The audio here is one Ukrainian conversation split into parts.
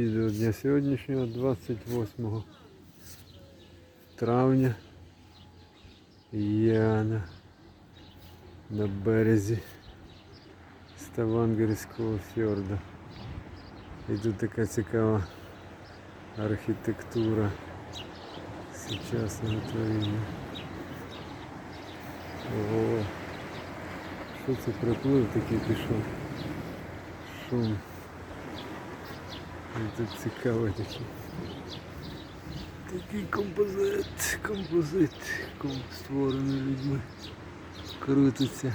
Відео дня сьогоднішнього 28 травня. Я на, на березі Ставангерського фьорду. І тут така цікава архітектура сучасного творіння. Ого. Що це приплив такий пішов? Шум. І тут цікавий такий. Композит, композит, ком- створений людьми. Крутиться.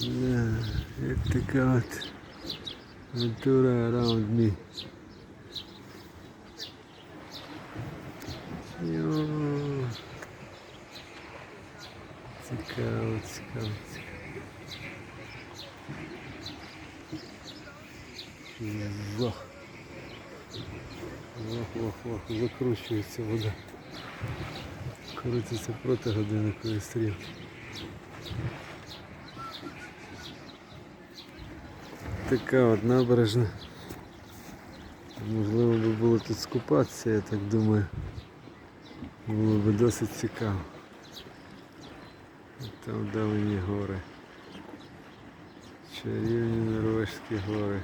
Да, як така от натура around me. Йо. Цікаво, цікаво, цікаво. Вах, вах, закручується вода. Крутиться проти годинникової стрілки. Така от набережна. Можливо би було тут скупатися, я так думаю. Було би досить цікаво. Там вдалині гори. Чарівні норвежські гори.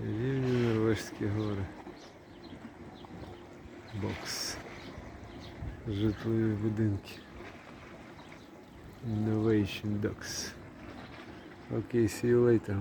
Чарівні норвежські гори. Бокс. Житлові будинки. Innovation Docks. Окей, see you later.